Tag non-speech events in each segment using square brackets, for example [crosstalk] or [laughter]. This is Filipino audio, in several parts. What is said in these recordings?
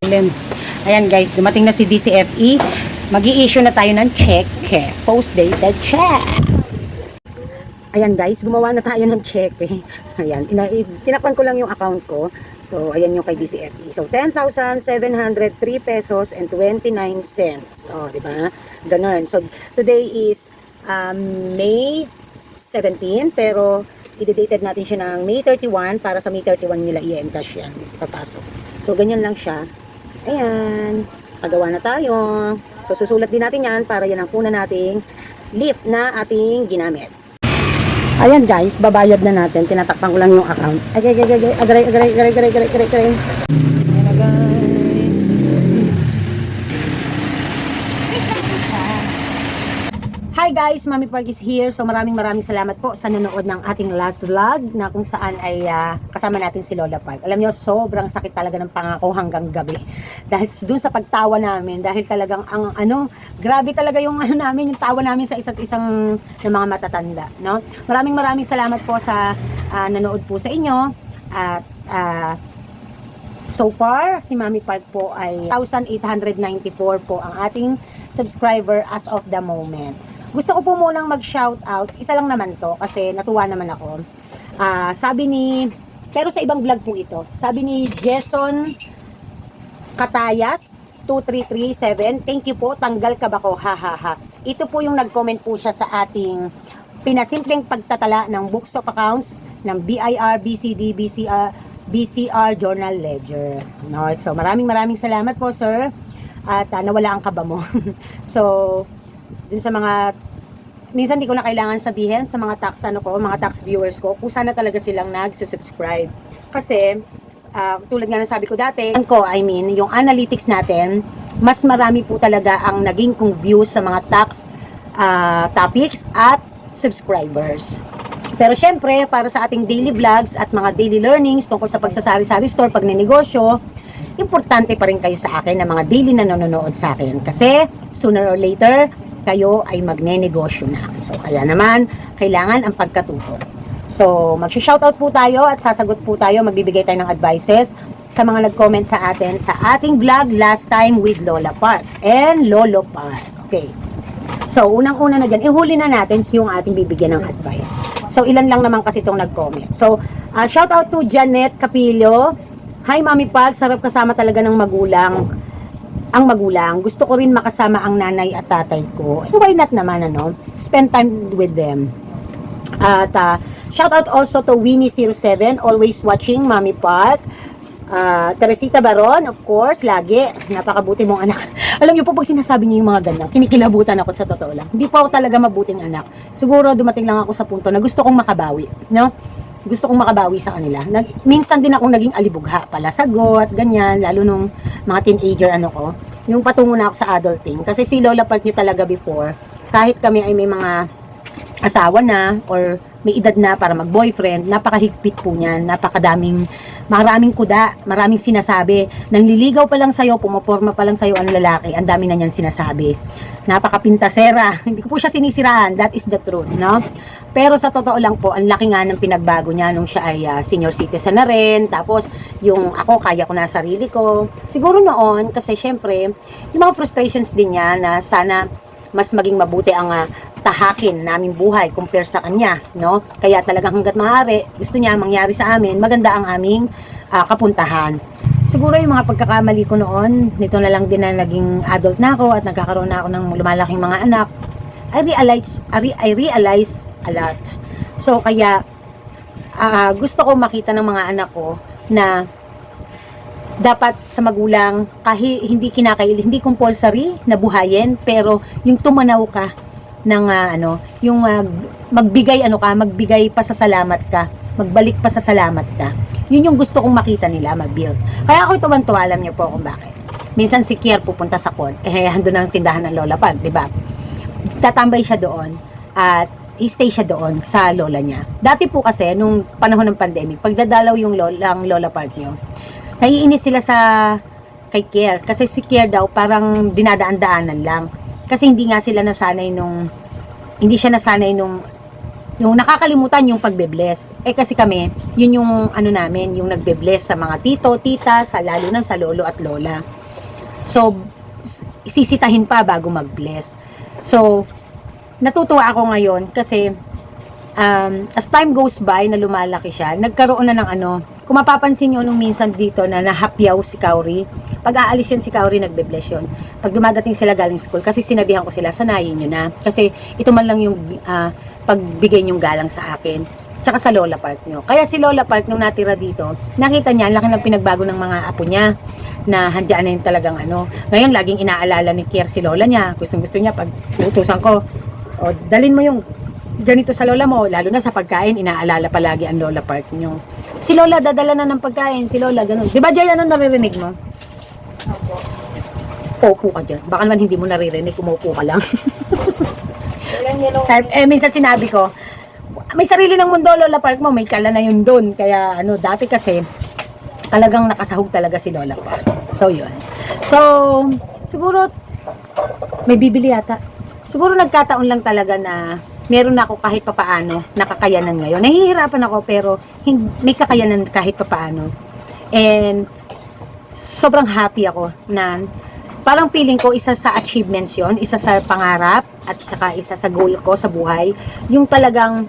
Lim. Ayan guys, dumating na si DCFE. mag issue na tayo ng check. Post-dated check. Ayan guys, gumawa na tayo ng check. Ayan, ina- tinakpan ko lang yung account ko. So, ayan yung kay DCFE. So, 10,703 pesos and 29 cents. O, di ba? Ganun. So, today is um, May 17, pero i-dated natin siya ng May 31 para sa May 31 nila i-encash yan. Papasok. So, ganyan lang siya. Ayan. Pagawa na tayo. So, susulat din natin yan para yan ang una nating lift na ating ginamit. Ayan guys, babayad na natin. Tinatakpan ko lang yung account. Ay, ay, ay, ay, ay, agaray, agaray, agaray, agaray, agaray, agaray, agaray. Ayan na guys. Hi guys, Mami Park is here. So maraming maraming salamat po sa nanood ng ating last vlog na kung saan ay ah, kasama natin si Lola Park. Alam niyo, sobrang sakit talaga ng pangako hanggang gabi. [laughs] Dahil dun sa pagtawa namin, dahil talagang ang ano, grabe talaga yung [laughs] ano namin, yung tawa namin sa isa't isang ng mga matatanda, no? Maraming maraming salamat po sa ah, nanood po sa inyo at ah, So far, si Mami Park po ay 1,894 po ang ating subscriber as of the moment. Gusto ko po munang mag-shout out. Isa lang naman to kasi natuwa naman ako. Ah, sabi ni pero sa ibang vlog po ito. Sabi ni Jason Katayas 2337. Thank you po. Tanggal ka ba ko? Ha ha ha. Ito po yung nag-comment po siya sa ating pinasimpleng pagtatala ng books of accounts ng BIR, BCD, BCR, BCR Journal Ledger. No, so maraming maraming salamat po sir. At ah, nawala ang kaba mo. [laughs] so dun sa mga minsan di ko na kailangan sabihin sa mga tax ano ko, mga tax viewers ko, kung sana talaga silang nag-subscribe. Kasi ah, tulad nga ng sabi ko dati, ko, I mean, yung analytics natin, mas marami po talaga ang naging kong views sa mga tax ah, topics at subscribers. Pero syempre, para sa ating daily vlogs at mga daily learnings tungkol sa pagsasari-sari store, pag ninegosyo, importante pa rin kayo sa akin na mga daily na nanonood sa akin. Kasi, sooner or later, kayo ay magne-negosyo na. So, kaya naman, kailangan ang pagkatuto. So, mag-shoutout po tayo at sasagot po tayo, magbibigay tayo ng advices sa mga nag-comment sa atin sa ating vlog last time with Lola Park and Lolo Park. Okay. So, unang-una na dyan, ihuli na natin yung ating bibigyan ng advice. So, ilan lang naman kasi itong nag-comment. So, uh, shout out to Janet Capillo. Hi, Mami Pag. Sarap kasama talaga ng magulang. Ang magulang. Gusto ko rin makasama ang nanay at tatay ko. And why not naman, ano? Spend time with them. At uh, shout out also to Winnie07, always watching Mami Park. Ah, Teresita Baron, of course, lagi. Napakabuti mong anak. [laughs] Alam niyo po, pag sinasabi niyo yung mga ganyan, kinikilabutan ako sa totoo lang. Hindi po ako talaga mabuting anak. Siguro dumating lang ako sa punto na gusto kong makabawi. No? Gusto kong makabawi sa kanila. Nag, minsan din akong naging alibugha pala, sagot, ganyan, lalo nung mga teenager ano ko. Yung patungo na ako sa adulting. Kasi si Lola Park niyo talaga before, kahit kami ay may mga asawa na or may edad na para mag-boyfriend, napakahigpit po niyan, napakadaming, maraming kuda, maraming sinasabi. Nanliligaw pa lang sa'yo, pumaporma pa lang sa'yo ang lalaki, ang dami na niyan sinasabi. Napakapintasera, [laughs] hindi ko po siya sinisiraan, that is the truth, no? Pero sa totoo lang po, ang laki nga ng pinagbago niya nung siya ay ah, senior citizen na rin. Tapos, yung ako, kaya ko na sarili ko. Siguro noon, kasi syempre, yung mga frustrations din niya na sana mas maging mabuti ang ah, tahakin naming buhay compare sa kanya, no? Kaya talagang hanggat maaari, gusto niya mangyari sa amin, maganda ang aming ah, kapuntahan. Siguro yung mga pagkakamali ko noon, nito na lang din na naging adult na ako at nagkakaroon na ako ng lumalaking mga anak, I realize, I, re- I realize a lot. So, kaya, ah, gusto ko makita ng mga anak ko na dapat sa magulang kahit hindi kinakail, hindi compulsory na buhayin, pero yung tumanaw ka ng ah, ano, yung ah, magbigay ano ka, magbigay pasasalamat ka, magbalik pasasalamat ka. Yun yung gusto kong makita nila mag-build. Kaya ako tuwan-tuwa, alam niyo po kung bakit. Minsan si Kier pupunta sa court, eh hando ang tindahan ng Lola Pag, di ba? Tatambay siya doon at i-stay siya doon sa lola niya. Dati po kasi, nung panahon ng pandemic, pagdadalaw yung lola, ang Lola Park niyo, naiinis sila sa kay Kier. Kasi si Kier daw parang dinadaan-daanan lang. Kasi hindi nga sila nasanay nung, hindi siya nasanay nung yung nakakalimutan yung pagbe-bless. Eh kasi kami, yun yung ano namin, yung nagbe-bless sa mga tito, tita, sa lalo na sa lolo at lola. So, sisitahin pa bago mag-bless. So, natutuwa ako ngayon kasi um, as time goes by na lumalaki siya, nagkaroon na ng ano, kung mapapansin nyo nung minsan dito na nahapyaw si Kauri, pag aalis yun si Kauri, nagbe-bless yun. Pag dumadating sila galing school, kasi sinabihan ko sila, sanayin nyo na. Kasi ito man lang yung ah, pagbigay nyong galang sa akin. Tsaka sa Lola Park nyo. Kaya si Lola Park nung natira dito, nakita niya, ang laki ng pinagbago ng mga apo niya na handyan na yung talagang ano. Ngayon, laging inaalala ni Kier si Lola niya. Gustong gusto niya, pag utusan ko, o dalin mo yung ganito sa lola mo, lalo na sa pagkain, inaalala palagi ang lola part nyo. Si lola, dadala na ng pagkain, si lola, ganun. Di ba, Jay, ano naririnig mo? Opo ka dyan. Baka naman hindi mo naririnig, umupo ka lang. [laughs] Kahit, eh, minsan sinabi ko, may sarili ng mundo, Lola Park mo, may kala na yun doon. Kaya, ano, dati kasi, talagang nakasahog talaga si Lola Park. So, yun. So, siguro, may bibili yata. Siguro nagkataon lang talaga na meron na ako kahit papaano nakakayanan ngayon. Nahihirapan ako pero may kakayanan kahit papaano. And sobrang happy ako na parang feeling ko isa sa achievements yon isa sa pangarap at saka isa sa goal ko sa buhay yung talagang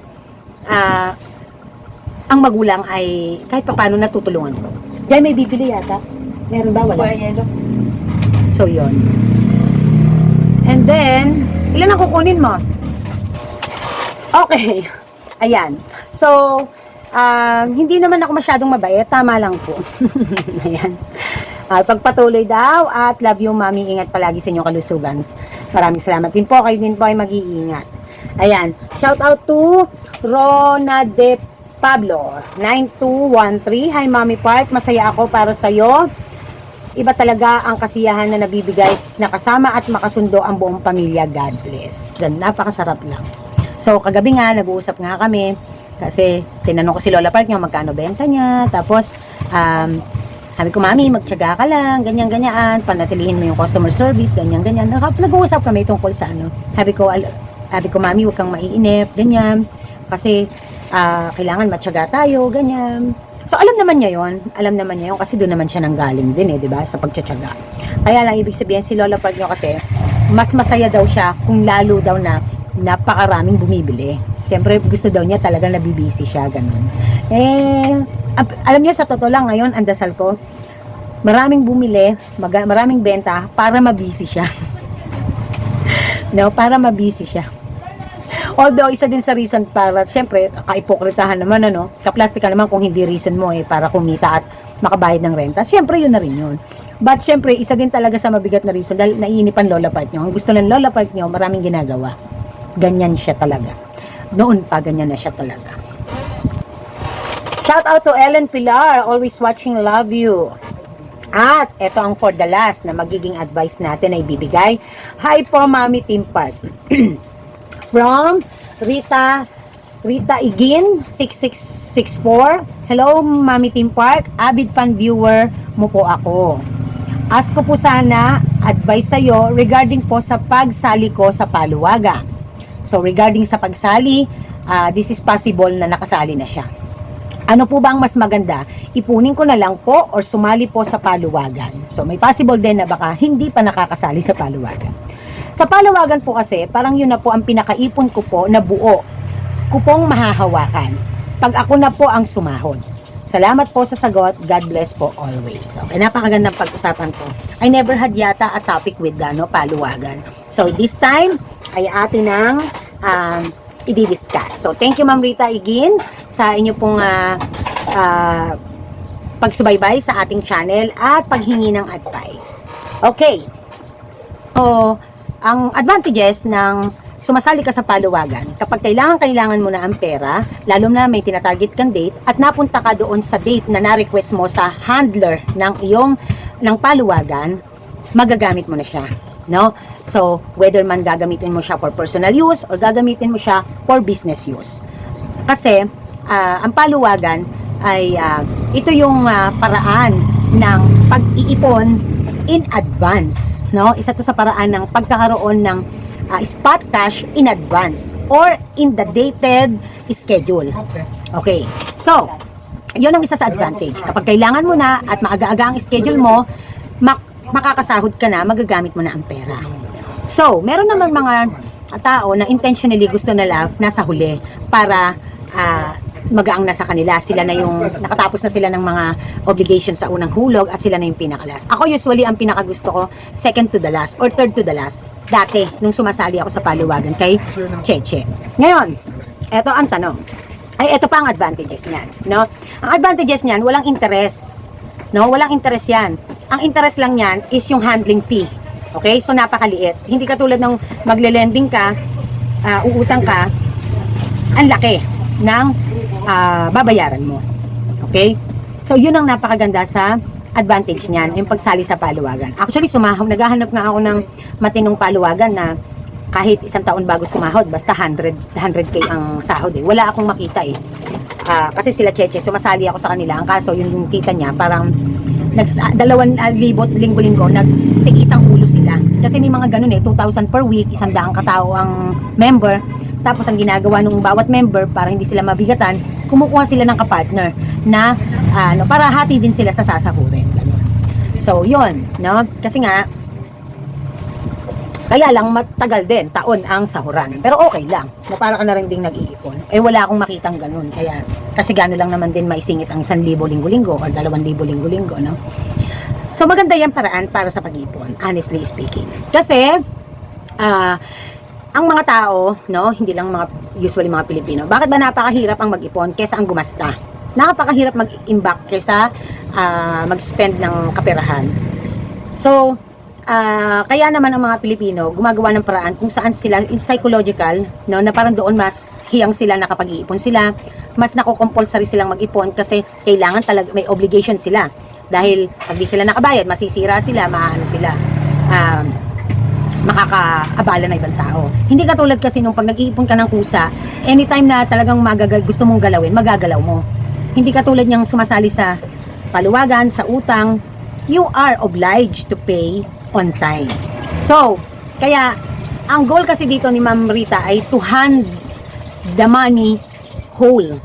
ah, ang magulang ay kahit papaano natutulungan ko. Diyan may bibili yata. Meron ba? Wala. So, yon. And then, ilan ang kukunin mo? Okay. Ayan. So, um, hindi naman ako masyadong mabait. Tama lang po. [laughs] Ayan. Ah, pagpatuloy daw at love you, mami. Ingat palagi sa inyong kalusugan. Maraming salamat din po. Kayo din po ay mag-iingat. Ayan. Shout out to Rona de Pablo. 9213. Hi, Mami Park. Masaya ako para sa'yo iba talaga ang kasiyahan na nabibigay na kasama at makasundo ang buong pamilya. God bless. Napakasarap lang. So, kagabi nga, nag-uusap nga kami kasi tinanong ko si Lola Park niya magkano benta niya. Tapos, um, sabi ko, Mami, magtyaga ka lang, ganyan-ganyan, panatilihin mo yung customer service, ganyan-ganyan. Nag-uusap kami tungkol sa ano. Sabi ko, sabi ko, Mami, huwag kang maiinip, ganyan. Kasi, ah, kailangan matyaga tayo, ganyan. So, alam naman niya yon Alam naman niya yon kasi doon naman siya nanggaling din eh, di ba? Sa pagtsatsaga. Kaya lang, ibig sabihin si Lola Park nyo kasi, mas masaya daw siya kung lalo daw na napakaraming bumibili. Siyempre, gusto daw niya talaga nabibisi siya, ganun. Eh, alam niyo sa totoo lang ngayon, ang dasal ko, maraming bumili, maraming benta para mabisi siya. [laughs] no, para mabisi siya. Although, isa din sa reason para, syempre, kaipokritahan naman, ano, kaplastika naman kung hindi reason mo eh, para kumita at makabayad ng renta. Syempre, yun na rin yun. But, syempre, isa din talaga sa mabigat na reason dahil naiinipan Lola Park nyo. Ang gusto ng Lola Park nyo, maraming ginagawa. Ganyan siya talaga. Noon pa, ganyan na siya talaga. Shout out to Ellen Pilar, always watching, love you. At ito ang for the last na magiging advice natin ay bibigay. Hi po, Mami Team Park. [clears throat] From Rita Rita Igin 6664. Hello, Mami Team Park. Avid fan viewer mo po ako. Ask ko po sana advice sa'yo regarding po sa pagsali ko sa paluwaga. So regarding sa pagsali, ah, this is possible na nakasali na siya. Ano po ba ang mas maganda? Ipunin ko na lang po or sumali po sa paluwagan. So may possible din na baka hindi pa nakakasali sa paluwagan. Sa paluwagan po kasi, parang yun na po ang pinakaipon ko po na buo. Kupong mahahawakan. Pag ako na po ang sumahod. Salamat po sa sagot. God bless po always. Okay, napakagandang pag-usapan ko. I never had yata a topic with ano, paluwagan. So this time, ay atin ang um, i-discuss. So thank you Ma'am Rita Igin sa inyo pong ah, ah, pagsubaybay sa ating channel at paghingi ng advice. Okay. So, ang advantages ng sumasali ka sa paluwagan, kapag kailangan-kailangan mo na ang pera, lalo na may tinatarget kang date, at napunta ka doon sa date na na-request mo sa handler ng iyong ng paluwagan, magagamit mo na siya. No? So, whether man gagamitin mo siya for personal use or gagamitin mo siya for business use. Kasi, ah, ang paluwagan ay ah, ito yung ah, paraan ng pag-iipon in advance, no? Isa to sa paraan ng pagkakaroon ng ah, spot cash in advance or in the dated schedule. Okay. So, yun ang isa sa advantage. Kapag kailangan mo na at maaga-aga ang schedule mo, mak- makakasahod ka na, magagamit mo na ang pera. So, meron naman mga tao na intentionally gusto nila nasa huli para ah, magaang na sa kanila. Sila na yung, nakatapos na sila ng mga obligations sa unang hulog at sila na yung pinakalas. Ako usually ang pinakagusto ko, second to the last or third to the last. Dati, nung sumasali ako sa paluwagan kay Cheche. Ngayon, eto ang tanong. Ay, eto pa ang advantages niyan. No? Ang advantages niyan, walang interest. No, walang interest yan. Ang interest lang yan is yung handling fee. Okay? So, napakaliit. Hindi katulad ng magle-lending ka, ah, uutang ka, ang laki ng ah, babayaran mo. Okay? So, yun ang napakaganda sa advantage niyan, yung pagsali sa paluwagan. Actually, sumahod, naghahanap nga ako ng matinong paluwagan na kahit isang taon bago sumahod, basta 100, 100k ang sahod eh. Wala akong makita eh. Ah, kasi sila Cheche, sumasali ako sa kanila. Ang kaso, yung tita niya, parang nags, ah, dalawan libot linggo-linggo, nagtig isang ulo sila. Kasi may mga ganun eh, 2,000 per week, isang daang katao ang member. Tapos ang ginagawa ng bawat member para hindi sila mabigatan, kumukuha sila ng kapartner na ah, ano, para hati din sila sa sasahurin. Ganun. So, yun, no? Kasi nga, kaya lang matagal din, taon ang sahuran. Pero okay lang, na para ka na rin ding nag-iipon. Eh wala akong makitang ganun. Kaya, kasi gano'n lang naman din maisingit ang 1,000 linggo-linggo or 2,000 linggo-linggo, no? So maganda yung paraan para sa pag-ipon, honestly speaking. Kasi, ah, ang mga tao, no, hindi lang mga usually mga Pilipino, bakit ba napakahirap ang mag-ipon kesa ang gumasta? Napakahirap mag-imbak kesa ah, mag-spend ng kaperahan. So, ah, kaya naman ang mga Pilipino gumagawa ng paraan kung saan sila is psychological, no, na parang doon mas hiyang sila na kapag iipon sila, mas nako-compulsory silang mag-ipon kasi kailangan talaga may obligation sila. Dahil pag di sila nakabayad, masisira sila, maano sila. Um, makakaabala na ibang tao. Hindi katulad kasi nung pag nag-iipon ka ng kusa, anytime na talagang magagal, gusto mong galawin, magagalaw mo. Hindi katulad niyang sumasali sa paluwagan, sa utang, you are obliged to pay on time. So, kaya, ang goal kasi dito ni Ma'am Rita ay to hand the money whole.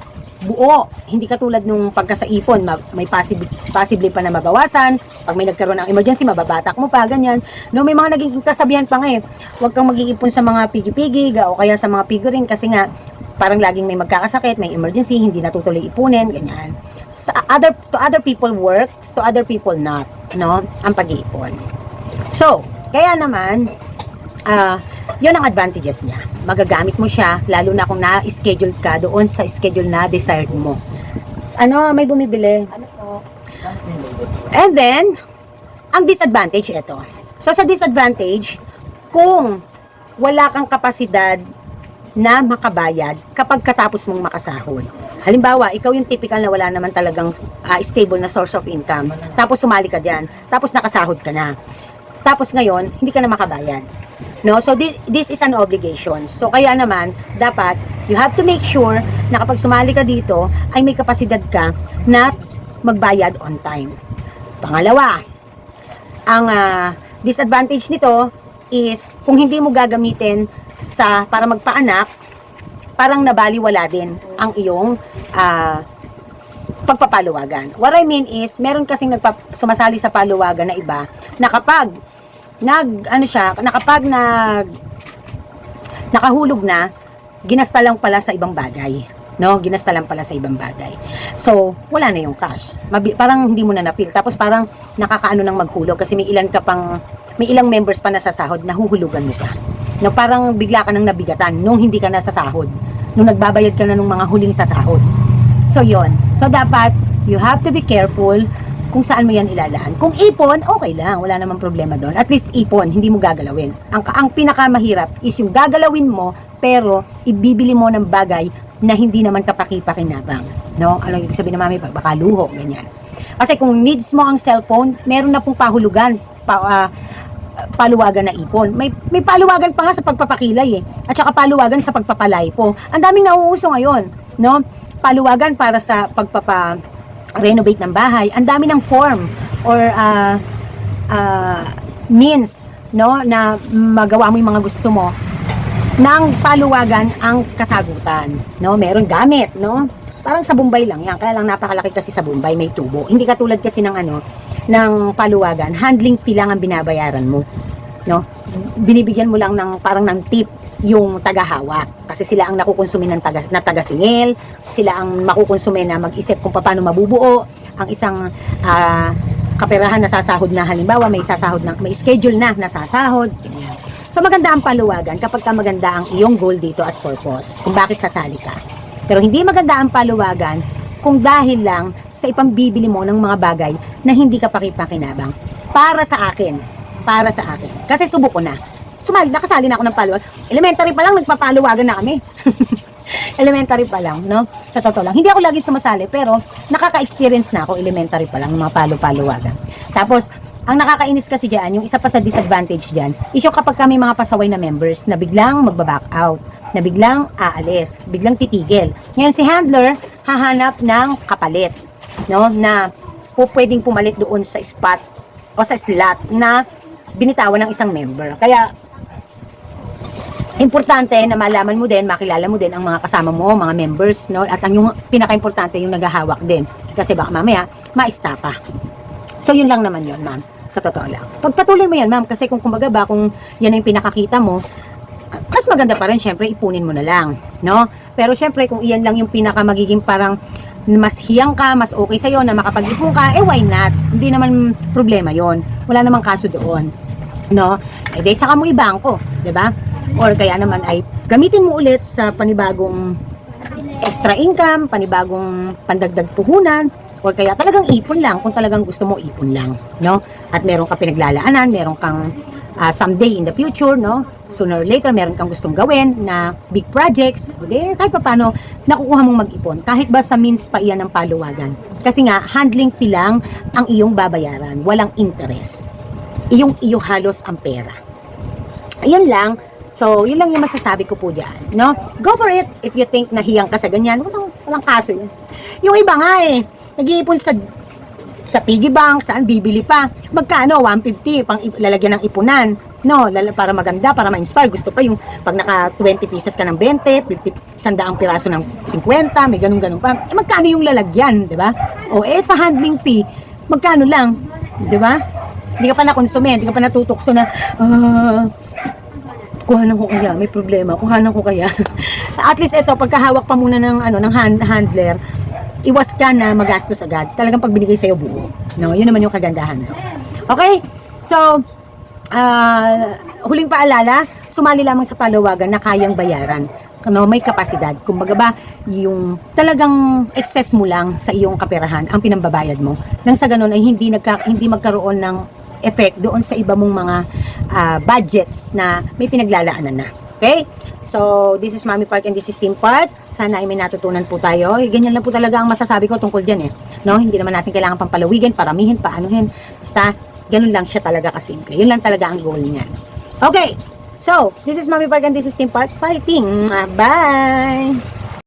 Buo. Hindi katulad nung pagka sa ipon, ma- may possibly, possibly pa na mabawasan. Pag may nagkaroon ng emergency, mababatak mo pa, ganyan. No, may mga naging kasabihan pa nga eh. Huwag kang mag-iipon sa mga pigi-pigi ga- o kaya sa mga figurine kasi nga parang laging may magkakasakit, may emergency, hindi natutuloy ipunin, ganyan. Sa other to other people works, to other people not, no? Ang pag-iipon. So, kaya naman ah, yun ang advantages niya. Magagamit mo siya, lalo na kung na-schedule ka doon sa schedule na desired mo. Ano, may bumibili. Ano po? And then, ang disadvantage ito. So, sa disadvantage, kung wala kang kapasidad na makabayad kapag katapos mong makasahod. Halimbawa, ikaw yung typical na wala naman talagang ah, stable na source of income. Tapos sumali ka dyan. Tapos nakasahod ka na. Tapos ngayon, hindi ka na makabayad. No? So, thi- this is an obligation. So, kaya naman, dapat, you have to make sure na kapag sumali ka dito, ay may kapasidad ka na magbayad on time. Pangalawa, ang ah, disadvantage nito is kung hindi mo gagamitin sa para magpaanak, parang nabaliwala din ang iyong ah, pagpapaluwagan. What I mean is, meron kasing nagpa, sumasali sa paluwagan na iba na kapag nag ano siya, na kapag nag nakahulog na, ginasta lang pala sa ibang bagay. No, ginasta lang pala sa ibang bagay. So, wala na yung cash. Mabi- parang hindi mo na na-feel. Tapos parang nakakaano nang maghulog kasi may ilan ka pang, may ilang members pa na sa sahod, nahuhulugan mo pa. No, parang bigla ka nang nabigatan nung hindi ka na sa sahod. Nung nagbabayad ka na ng mga huling sa sahod. So, yon So, dapat, you have to be careful kung saan mo yan ilalaan. Kung ipon, okay lang. Wala namang problema doon. At least ipon, hindi mo gagalawin. Ang, ang pinakamahirap is yung gagalawin mo, pero ibibili mo ng bagay na hindi naman kapaki-pakinabang. No? Ano yung sabihin na mami? Baka luho, ganyan. Kasi kung needs mo ang cellphone, meron na pong pahulugan, pa, ah, paluwagan na ipon. May may paluwagan pa nga sa pagpapakilay eh. At saka paluwagan sa pagpapalay po. Ang daming nauuso ngayon, no? Paluwagan para sa pagpapa renovate ng bahay. Ang dami ng form or ah, ah, means no na magawa mo yung mga gusto mo ng paluwagan ang kasagutan. No, meron gamit, no? Parang sa Bombay lang yan. Kaya lang napakalaki kasi sa Bombay, may tubo. Hindi katulad kasi ng ano, ng paluwagan. Handling fee lang ang binabayaran mo. No? Binibigyan mo lang ng parang ng tip yung tagahawak. Kasi sila ang nakukonsume ng taga, na taga-singil. Sila ang makukonsume na mag-isip kung paano mabubuo. Ang isang ah, kaperahan na sasahod na halimbawa may sasahod na may schedule na nasasahod so maganda ang paluwagan kapag ka maganda ang iyong goal dito at purpose kung bakit sasali ka pero hindi maganda ang paluwagan kung dahil lang sa ipambibili mo ng mga bagay na hindi ka pakipakinabang para sa akin para sa akin kasi subo ko na sumali nakasali na ako ng paluwagan elementary pa lang nagpapaluwagan na kami [laughs] elementary pa lang, no? Sa totoo lang. Hindi ako lagi sumasali, pero nakaka-experience na ako elementary pa lang, ng mga palo-paluwagan. Tapos, ang nakakainis kasi dyan, yung isa pa sa disadvantage dyan, is yung kapag kami mga pasaway na members na biglang magbaback out, na biglang aalis, biglang titigil. Ngayon si handler, hahanap ng kapalit, no? Na po pwedeng pumalit doon sa spot o sa slot na binitawan ng isang member. Kaya importante na malaman mo din, makilala mo din ang mga kasama mo, mga members, no? At ang yung pinaka-importante yung naghahawak din. Kasi baka mamaya, maistapa. So, yun lang naman yun, ma'am. Sa totoo lang. Pagpatuloy mo yan, ma'am, kasi kung kumbaga ba, kung yan ang pinakakita mo, mas maganda pa rin, syempre, ipunin mo na lang, no? Pero syempre, kung iyan lang yung pinaka magiging parang mas hiyang ka, mas okay sa'yo na makapag-ipon ka, eh why not? Hindi naman problema yon Wala namang kaso doon. No? Eh, di, tsaka mo ibangko, di ba? Or kaya naman ay gamitin mo ulit sa panibagong extra income, panibagong pandagdag puhunan, or kaya talagang ipon lang kung talagang gusto mo ipon lang, no? At meron ka pinaglalaanan, meron kang ah, someday in the future, no? Sooner or later, meron kang gustong gawin na big projects, o di, kahit pa paano, nakukuha mong mag-ipon. Kahit ba sa means pa iyan ng paluwagan. Kasi nga, handling fee lang ang iyong babayaran, walang interest. Iyong iyo halos ang pera. Ayun lang. So, yun lang yung masasabi ko po dyan. No? Go for it. If you think nahiyang ka sa ganyan, walang, walang kaso yun. Yung iba nga eh, nag-iipon sa sa piggy bank, saan bibili pa. Magkano? 150 pang lalagyan ng ipunan. No, lala, para maganda, para ma-inspire. Gusto pa yung pag naka 20 pieces ka ng 20, 50, sandaang piraso ng 50, may ganun-ganun pa. Eh, magkano yung lalagyan, di ba? O eh, sa handling fee, magkano lang, di ba? Hindi ka pa na-consume, hindi ka pa natutokso na, ah, kuhanan ko kaya, may problema, kuhanan ko kaya. [laughs] At least ito, pagkahawak pa muna ng, ano, ng hand, handler, iwas ka na magastos agad. Talagang pag binigay sa'yo buo. No, yun naman yung kagandahan. Okay? So, ah, huling paalala, sumali lamang sa palawagan na kayang bayaran. Ano, may kapasidad. Kumbaga ba, yung talagang excess mo lang sa iyong kaperahan ang pinambabayad mo. Nang sa ganun ay hindi nagka, hindi magkaroon ng effect doon sa iba mong mga ah, budgets na may pinaglalaanan na. Okay? So, this is Mami Park and this is Team Park. Sana ay may natutunan po tayo. Eh, Ganyan lang po talaga ang masasabi ko tungkol dyan eh. No? Hindi naman natin kailangan pang palawigin, paramihin, paanuhin. Basta, ganun lang siya talaga kasimple. Yun lang talaga ang goal niya. Okay. So, this is Mami Park and this is Team Park Fighting. Bye!